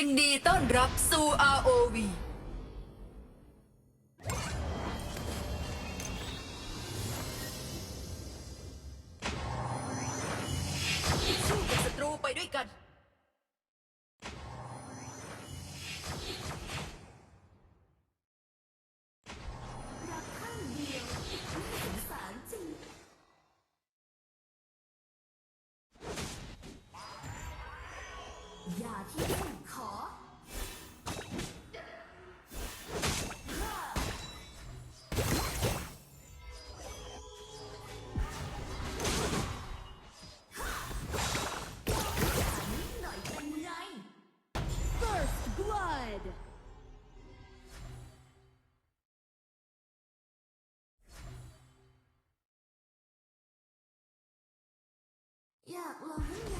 ยินดีต้อนรับสู่ ROV สู้กับศัตรูไปด้วยกัน รักข้างเดียวน่าสงสารจริงอย่าที่เล่น Yeah, well, yeah.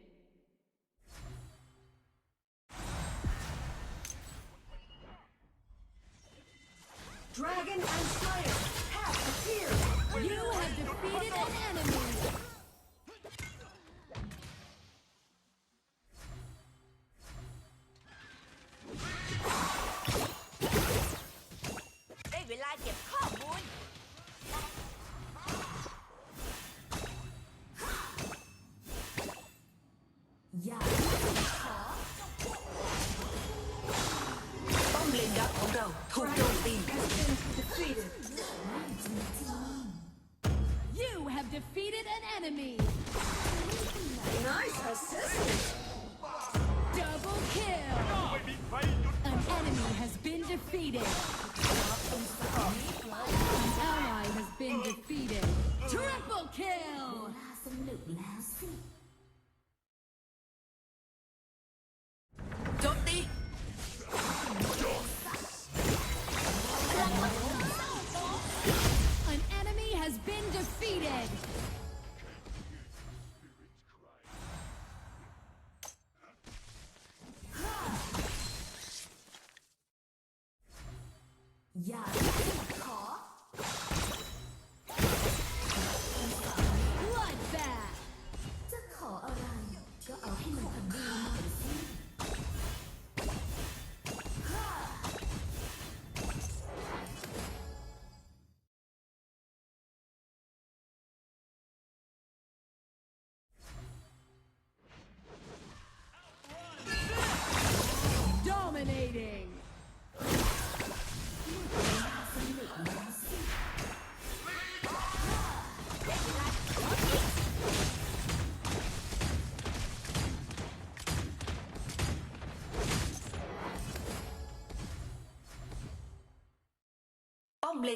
An enemy has been defeated. Yeah.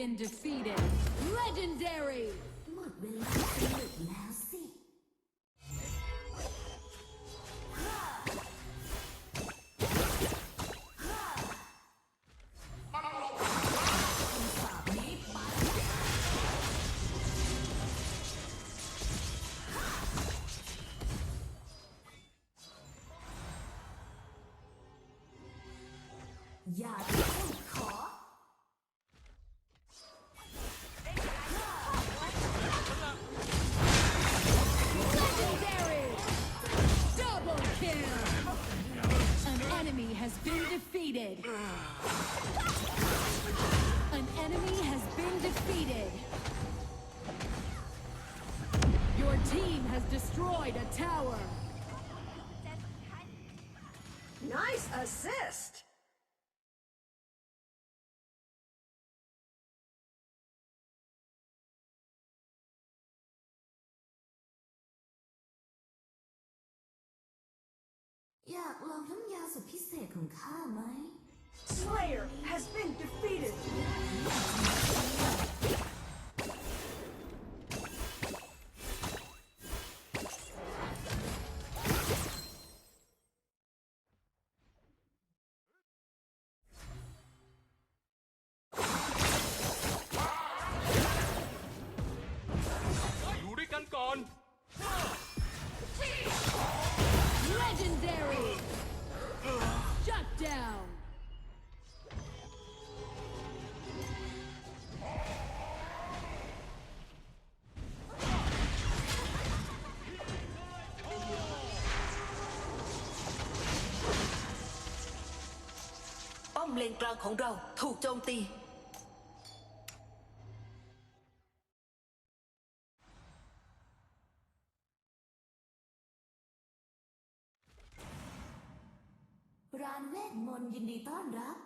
been defeated. Legendary! Yeah. has destroyed a tower. Nice assist! Slayer has been defeated! นกลางของเราถูกโจมตี ร้านเวทมนต์ยินดีต้อนรับ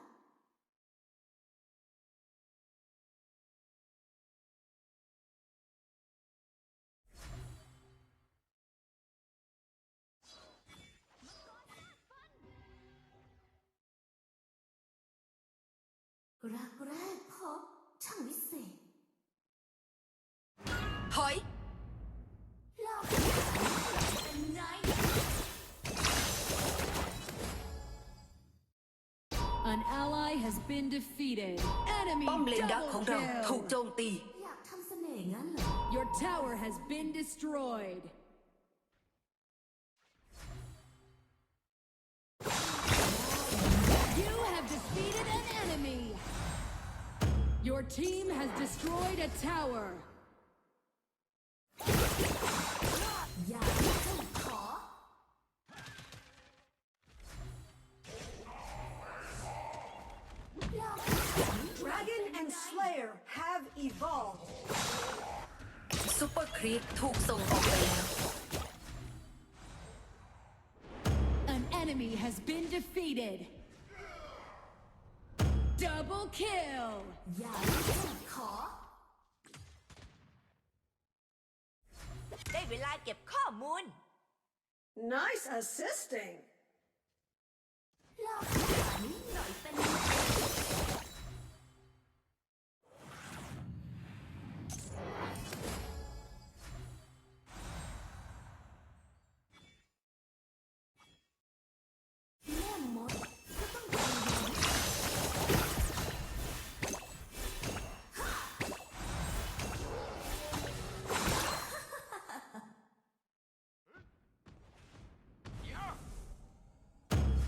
รักแรกพบช่างวิเศษ ถอย ลองเป็นไง An ally has been defeated. Enemy ป้อมเลนดักของเรา double ถูก kill. โจมตี อยากทำเสน่ห์งั้นเหรอ Your tower has been destroyed. Your team has destroyed a tower. อย่าที่ฉันขอ ลอง Dragon and Slayer have evolved. ซูเปอร์ครีปถูกส่งออกไปแล้ว An enemy has been defeated. Double kill. อย่าที่ฉันขอ ได้เวลาเก็บข้อมูล Nice assisting!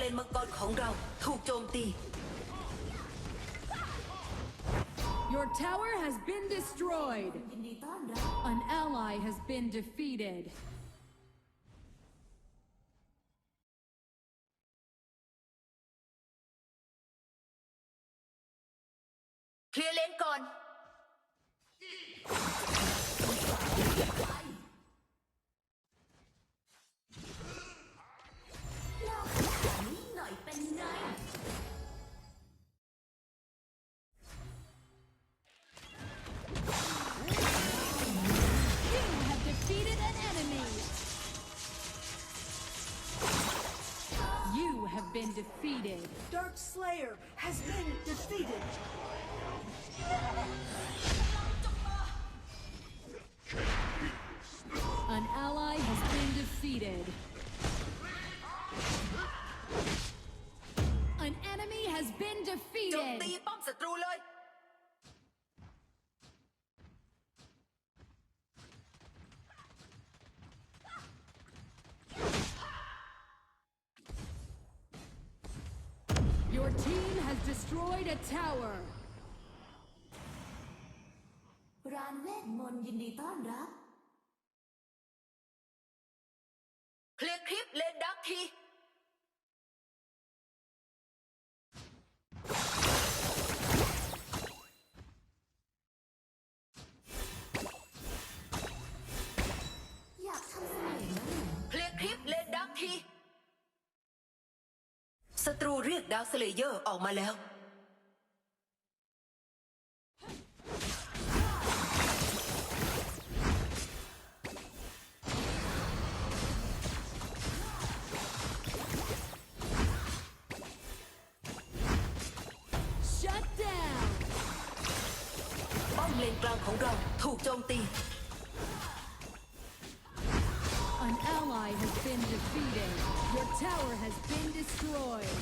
เลนมังกรของเราถูกโจมตี Your tower has been destroyed. ยินดีต้อนรับ An ally has been defeated. เคลียร์เลนก่อน have been defeated. Dark Slayer has been defeated. An ally has been defeated. An enemy has been defeated. Destroyed a tower. ดาวสเลเยอร์ออกมาแล้ว Shut down. ป้อมเลนกลางของเราถูกโจมตี An ally has been defeated. Your tower has been destroyed.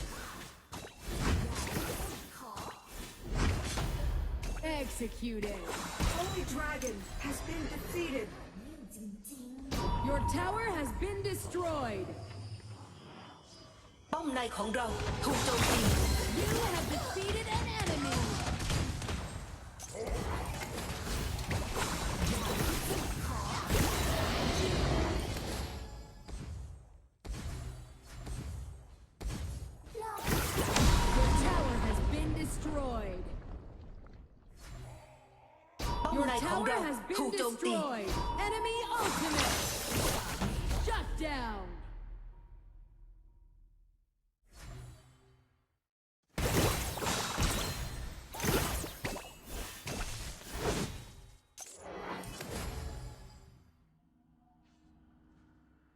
Executed. Holy Dragon has been defeated. Your tower has been destroyed. You have defeated an enemy. tower เรา has ถู been กโจมตี destroyed. Enemy ultimate. Shut down.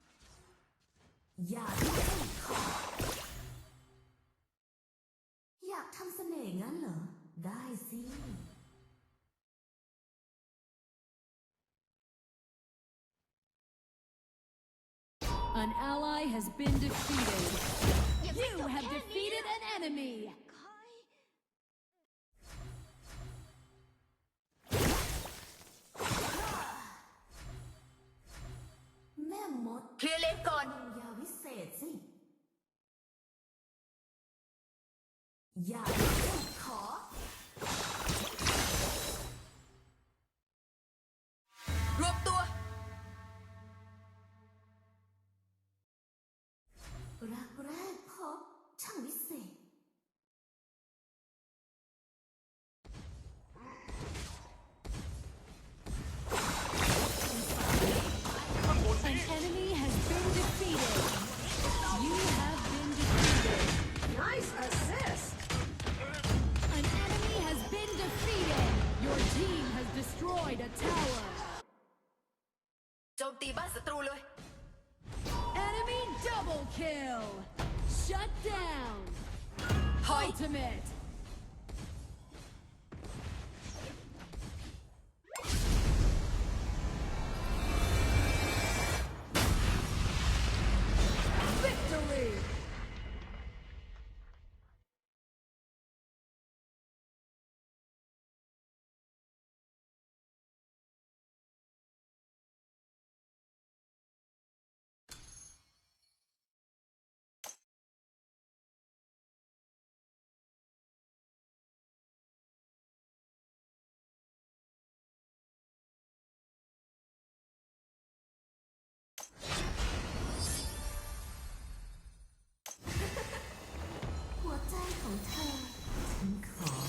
ๆ อยากให้ขอ อยากทำเสน่ห์งั้นเหรอ ได้สิ An ally has been defeated. You have defeated an enemy. แ Kill. Shut down. Ultimate. 好烫啊，门口。